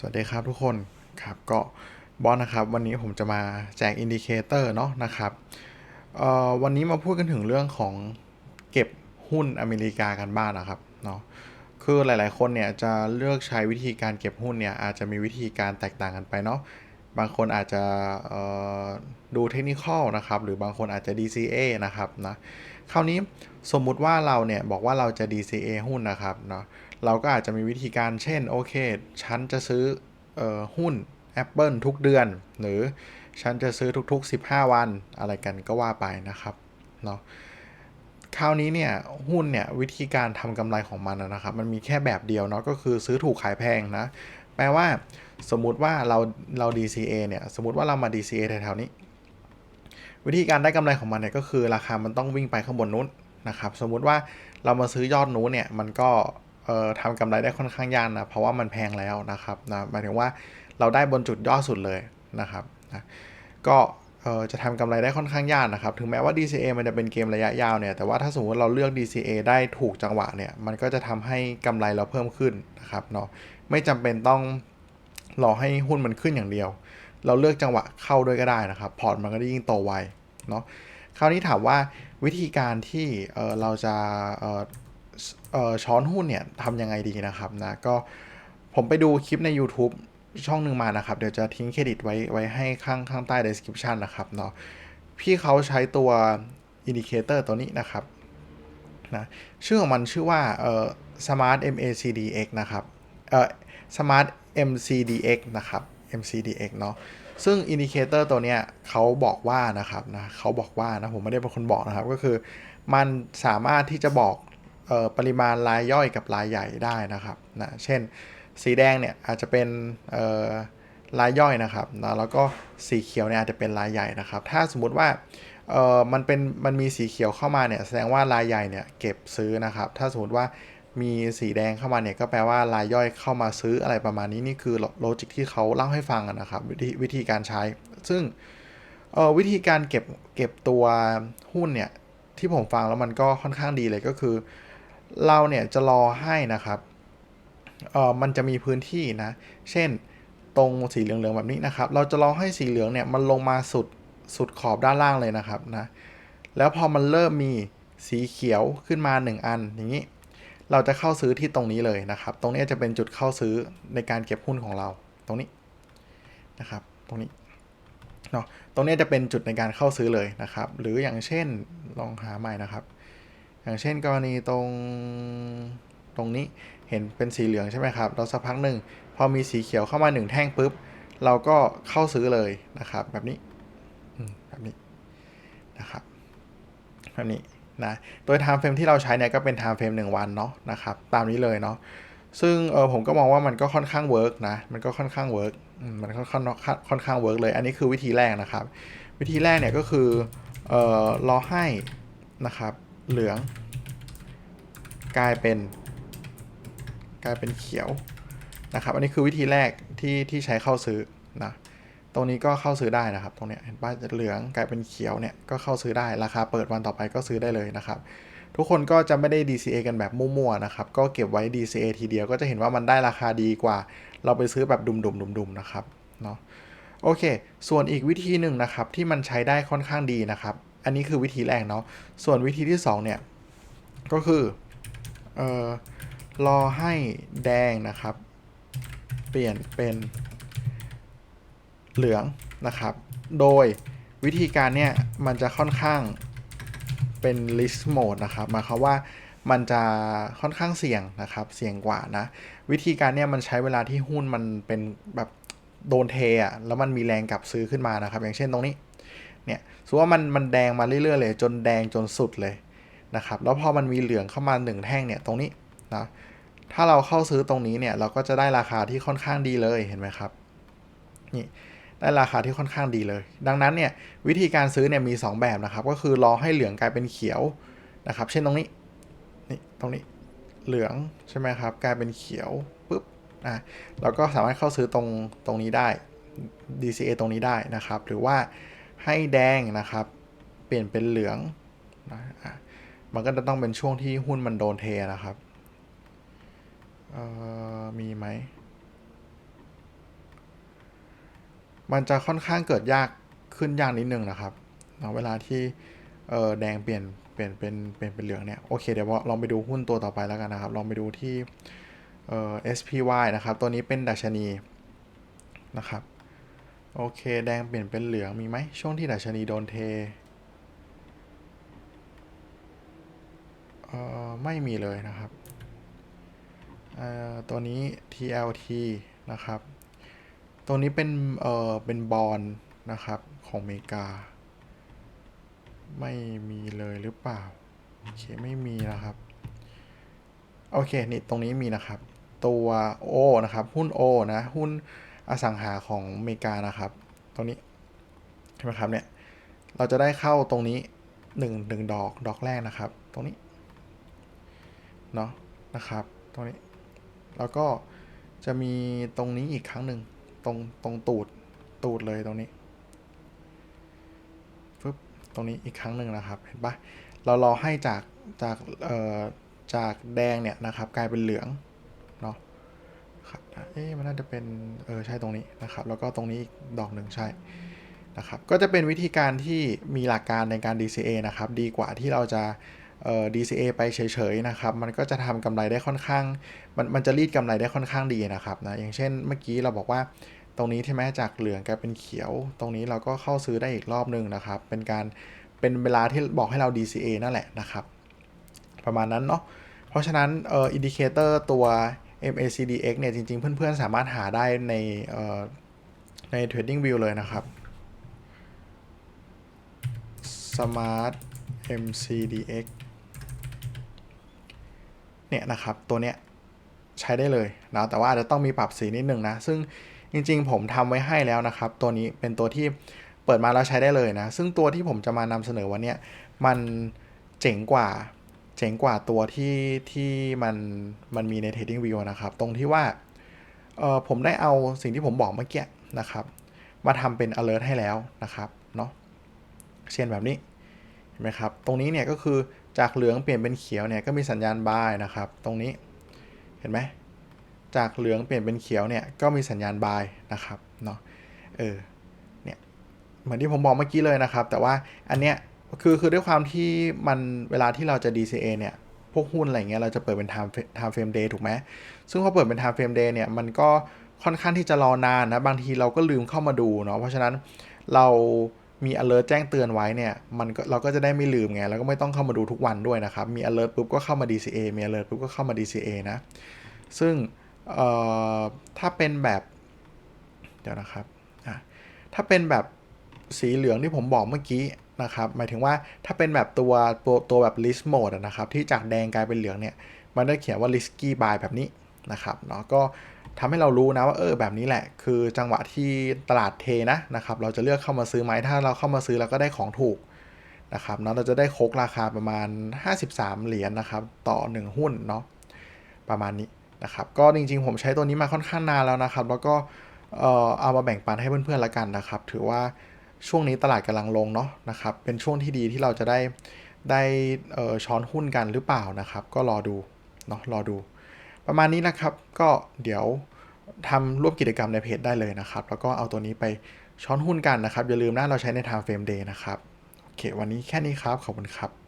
สวัสดีครับทุกคนครับก็บอสนะครับ วันนี้ผมจะมาแจกอินดิเคเตอร์เนาะนะครับเอ่อวันนี้มาพูดกันถึงเรื่องของเก็บหุ้นอเมริกากันบ้างนะครับเนาะคือหลายๆคนเนี่ยจะเลือกใช้วิธีการเก็บหุ้นเนี่ยอาจจะมีวิธีการแตกต่างกันไปเนาะบางคนอาจจะดูเทคนิคอลนะครับหรือบางคนอาจจะ DCA นะครับนะคราวนี้สมมุติว่าเราเนี่ยบอกว่าเราจะ DCA หุ้นนะครับเนาะ เราก็อาจจะมีวิธีการเช่น โอเค ฉันจะซื้อออหุ้น Apple ทุกเดือน หรือฉันจะซื้อทุก ๆ 15 วันอะไรกันก็ว่าไปนะครับเนาะคราวนี้เนี่ยหุ้นเนี่ยวิธีการทำกำไรของมันนะครับ มันมีแค่แบบเดียวเนาะก็คือซื้อถูกขายแพงนะแปลว่าสมมุติว่าเราเรา DCA เนี่ยสมมติว่าเรามา DCA แถวๆนี้ วิธีการได้กำไรของมันเนี่ยก็คือราคามันต้องวิ่งไปข้างบนนู้นนะครับ สมมุติว่าเรามาซื้อยอดนู้นเนี่ยมันก็ ทำกำไรได้ค่อนข้างยากนะเพราะว่ามันแพงแล้วนะครับนะหมายถึงว่าเราได้บนจุดยอดสุดเลยนะครับนะก็จะทำกำไรได้ค่อนข้างยากนะครับ ถึงแม้ว่า DCA มันจะเป็นเกมระยะยาวเนี่ย แต่ว่าถ้าสมมติเราเลือก DCA ได้ถูกจังหวะเนี่ย มันก็จะทำให้กำไรเราเพิ่มขึ้นนะครับเนาะ ไม่จำเป็นต้องรอให้หุ้นมันขึ้นอย่างเดียว เราเลือกจังหวะเข้าด้วยก็ได้นะครับ พอร์ตมันก็ได้ยิ่งโตไวเนาะ คราวนี้ถามว่าวิธีการที่เเราจะ ช้อนหุ้นเนี่ยทำยังไงดีนะครับนะก็ผมไปดูคลิปใน YouTube ช่องหนึ่งมานะครับ เดี๋ยวจะทิ้งเครดิตไว้ไว้ให้ข้างข้างใต้ description นะครับเนาะพี่เขาใช้ตัว indicator ตัวนี้นะครับนะชื่อของมันชื่อว่าเอ่อ smart macdx นะครับเอ่อ smart mcdx นะครับ mcdx เนาะซึ่งอินดิเคเตอร์ตัวเนี้ยเขาบอกว่านะครับนะเขาบอกว่านะผมไม่ได้เป็นคนบอกนะครับ ก็คือมันสามารถที่จะบอก ปริมาณรายย่อยกับรายใหญ่ได้นะครับนะเช่นสีแดงเนี่ยอาจจะเป็นรายย่อยนะครับนะแล้วก็สีเขียวเนี่ยอาจจะเป็นรายใหญ่นะครับ ถ้าสมมุติว่าเออมันเป็นมันมีสีเขียวเข้ามาเนี่ยแสดงว่ารายใหญ่เนี่ยเก็บซื้อนะครับ ถ้าสมมติว่ามีสีแดงเข้ามาเนี่ยก็แปลว่ารายย่อยเข้ามาซื้ออะไรประมาณนี้นี่คือโลจิกที่เขาเล่าให้ฟังนะครับวิธีวิธีการใช้ ซึ่งเออวิธีการเก็บเก็บตัวหุ้นเนี่ยที่ผมฟังแล้วมันก็ค่อนข้างดีเลยก็คือ เราเนี่ยจะรอให้นะครับเออมันจะมีพื้นที่นะ เช่นตรงสีเหลืองๆแบบนี้นะครับ เราจะรอให้สีเหลืองเนี่ยมันลงมาสุดสุดขอบด้านล่างเลยนะครับนะ แล้วพอมันเริ่มมีสีเขียวขึ้นมา 1 อันอย่างนี้ เราจะเข้าซื้อที่ตรงนี้เลยนะครับ ตรงนี้จะเป็นจุดเข้าซื้อในการเก็บหุ้นของเรา ตรงนี้นะครับ ตรงนี้เนาะ ตรงนี้จะเป็นจุดในการเข้าซื้อเลยนะครับ หรืออย่างเช่นลองหาใหม่นะครับ อย่างเช่น กรณีตรงตรงนี้เห็นเป็นสีเหลืองใช่ไหมครับเราสักพักหนึ่งพอมีสีเขียวเข้ามาหนึ่งแท่งปุ๊บ เราก็เข้าซื้อเลยนะครับ แบบนี้แบบนี้นะครับแบบนี้นะโดย time frame ที่เราใช้เนี่ยก็เป็น time frame 1วันเนาะนะครับตามนี้เลยเนาะซึ่งเออผมก็มองว่ามันก็ค่อนข้างเวิร์กนะมันก็ค่อนข้างเวิร์กมันค่อนข้างค่อนข้างเวิร์กเลย อันนี้คือวิธีแรกนะครับ วิธีแรกเนี่ยก็คือเออรอให้นะครับ เหลือง กลายเป็น กลายเป็นเขียวนะครับ อันนี้คือวิธีแรกที่ที่ใช้เข้าซื้อนะตรงนี้ก็เข้าซื้อได้นะครับ ตรงเนี้ยเห็นป้ายเหลืองกลายเป็นเขียวเนี่ยก็เข้าซื้อได้ราคาเปิดวันต่อไปก็ซื้อได้เลยนะครับทุกคนก็จะไม่ได้ DCA กันแบบมั่วๆนะครับ ก็เก็บไว้ DCA ทีเดียวก็จะเห็นว่ามันได้ราคาดีกว่า เราไปซื้อแบบดุมๆๆๆนะครับเนาะโอเค ส่วนอีกวิธีหนึ่งนะครับที่มันใช้ได้ค่อนข้างดีนะครับ อันนี้คือวิธีแรกเนาะ ส่วนวิธีที่ 2 เนี่ย ก็คือเอ่อรอให้แดงนะครับ เปลี่ยนเป็นเหลืองนะครับ โดยวิธีการเนี่ย มันจะค่อนข้างเป็น list mode นะครับหมายความว่ามันจะค่อนข้างเสี่ยงนะครับ เสี่ยงกว่านะ วิธีการเนี่ยมันใช้เวลาที่หุ้นมันเป็นแบบโดนเทอะแล้วมันมีแรงกลับซื้อขึ้นมานะครับ อย่างเช่นตรงนี้ เนี่ยสมมติว่ามันมันแดงมาเรื่อยๆเลย จนแดงจนสุดเลยนะครับแล้วพอมันมีเหลืองเข้ามาหนึ่งแท่งเนี่ยตรงนี้นะถ้าเราเข้าซื้อตรงนี้เนี่ยเราก็จะได้ราคาที่ค่อนข้างดีเลยเห็นไหมครับนี่ได้ราคาที่ค่อนข้างดีเลย ดังนั้นเนี่ยวิธีการซื้อเนี่ยมี 2 แบบนะครับ ก็คือรอให้เหลืองกลายเป็นเขียวนะครับ เช่นตรงนี้นี่ตรงนี้เหลืองใช่ไหมครับกลายเป็นเขียวปุ๊บอะเราก็สามารถเข้าซื้อตรงตรงนี้ได้ DCA ตรงนี้ได้นะครับ หรือว่า ให้แดงนะครับ เปลี่ยนเป็นเหลืองนะมันก็จะต้องเป็นช่วงที่หุ้นมันโดนเทนะครับมีไหม มันจะค่อนข้างเกิดยากขึ้นยากนิดนึงนะครับเวลาที่แดงเปลี่ยนเปลี่ยนเป็นเปลี่ยนเป็นเหลืองเนี่ยโอเคเดี๋ยวลองไปดูหุ้นตัวต่อไปแล้วกันนะครับ ลองไปดูที่เอ่อ SPY นะครับ ตัวนี้เป็นดัชนีนะครับ โอเค แดงเปลี่ยนเป็นเหลืองมีไหมช่วงที่ดัชนีโดนเทเอ่อไม่มีเลยนะครับเอ่อตัวนี้ TLT นะครับ ตัวนี้เป็นเอ่อเป็นบอลนะครับ ของอเมริกา ไม่มีเลยหรือเปล่า โอเค ไม่มีนะครับ โอเค นี่ ตรงนี้มีนะครับ ตัว O นะครับ หุ้น O นะ หุ้น อสังหาของอเมริกานะครับ ตรงนี้ใช่ไหมครับเนี่ยเราจะได้เข้าตรงนี้หนึ่งหนึ่งดอกดอกแรกนะครับ ตรงนี้เนาะนะครับ ตรงนี้แล้วก็จะมีตรงนี้อีกครั้งหนึ่งตรงตรงตูดตูดเลยตรงนี้ฟึบตรงนี้อีกครั้งหนึ่งนะครับเห็นปะเรารอให้จากจากเอ่อจากแดงเนี่ยนะครับกลายเป็นเหลือง ครับเอ๊ะมันน่าจะเป็นเออใช่ตรงนี้นะครับ แล้วก็ตรงนี้อีกดอกหนึ่งใช่นะครับก็จะเป็นวิธีการที่มีหลักการในการ DCA นะครับ ดีกว่าที่เราจะเอ่อ DCA ไปเฉยๆนะครับ มันก็จะทำกำไรได้ค่อนข้าง มันมันจะรีดกำไรได้ค่อนข้างดีนะครับนะอย่างเช่นเมื่อกี้เราบอกว่าตรงนี้ใช่ไหมจากเหลืองกลายเป็นเขียว ตรงนี้เราก็เข้าซื้อได้อีกรอบหนึ่งนะครับ เป็นการเป็นเวลาที่บอกให้เรา DCA นั่นแหละนะครับ ประมาณนั้นเนาะเพราะฉะนั้นเอ่ออินดิเคเตอร์ตัว MACDX เนี่ยจริงๆ เพื่อนๆ สามารถหาได้ในใน Trading View เลยนะครับ Smart MCDX เนี่ยนะครับ ตัวเนี้ยใช้ได้เลยนะแต่ว่าอาจจะต้องมีปรับสีนิดนึงนะ ซึ่งจริงๆ ผมทำไว้ให้แล้วนะครับ ตัวนี้เป็นตัวที่เปิดมาแล้วใช้ได้เลยนะ ซึ่งตัวที่ผมจะมานำเสนอวันนี้มันเจ๋งกว่า เจ๋งกว่าตัวที่ที่มันมันมีใน Trading View นะครับ ตรงที่ว่าเออผมได้เอาสิ่งที่ผมบอกเมื่อกี้นะครับ มาทำเป็น alert ให้แล้วนะครับเนาะเช่นแบบนี้เห็นไหมครับ ตรงนี้เนี่ยก็คือจากเหลืองเปลี่ยนเป็นเขียวเนี่ยก็มีสัญญาณ buy นะครับ ตรงนี้เห็นไหมจากเหลืองเปลี่ยนเป็นเขียวเนี่ยก็มีสัญญาณ buy นะครับเนาะเออเนี่ยเหมือนที่ผมบอกเมื่อกี้เลยนะครับ แต่ว่าอันเนี้ย คือคือด้วยความที่มันเวลาที่เราจะ DCA เนี่ย พวกหุ้นอะไรเงี้ยเราจะเปิดเป็น time time frame day ถูกไหม ซึ่งพอเปิดเป็น time frame day เนี่ย มันก็ค่อนข้างที่จะรอนานนะ บางทีเราก็ลืมเข้ามาดูเนาะ เพราะฉะนั้นเรามี alert แจ้งเตือนไว้เนี่ย มันก็เราก็จะได้ไม่ลืมไง แล้วก็ไม่ต้องเข้ามาดูทุกวันด้วยนะครับ มี alert ปุ๊บก็เข้ามา DCA มี alert ปุ๊บก็เข้ามา DCA นะ ซึ่งถ้าเป็นแบบ เดี๋ยวนะครับ ถ้าเป็นแบบสีเหลืองที่ผมบอกเมื่อกี้ นะครับหมายถึงว่าถ้าเป็นแบบตัวตัวตวแบบ list mode นะครับที่จากแดงกลายเป็นเหลืองเนี่ยมันได้เขียนว่า risky buy แบบนี้นะครับเนาะก็ทำให้เรารู้นะว่าเออแบบนี้แหละ คือจังหวะที่ตลาดเทนะนะครับเราจะเลือกเข้ามาซื้อไหมถ้าเราเข้ามาซื้อเราก็ได้ของถูกนะครับเนาะเราจะได้โคกราคาประมาณ 53 เหรียญนะครับต่อ 1 หุ้นเนาะประมาณนี้นะครับก็จริงๆ ผมใช้ตัวนี้มาค่อนข้างนานแล้วนะครับ แล้วก็เออเอามาแบ่งปันให้เพื่อนๆละกันนะครับ ถือว่า ช่วงนี้ตลาดกำลังลงเนาะนะครับ เป็นช่วงที่ดีที่เราจะได้ได้ช้อนหุ้นกันหรือเปล่านะครับ ก็รอดูเนาะรอดู ประมาณนี้นะครับ ก็เดี๋ยวทำร่วมกิจกรรมในเพจได้เลยนะครับ แล้วก็เอาตัวนี้ไปช้อนหุ้นกันนะครับ อย่าลืมนะเราใช้ใน time frame day นะครับ โอเค วันนี้แค่นี้ครับ ขอบคุณครับ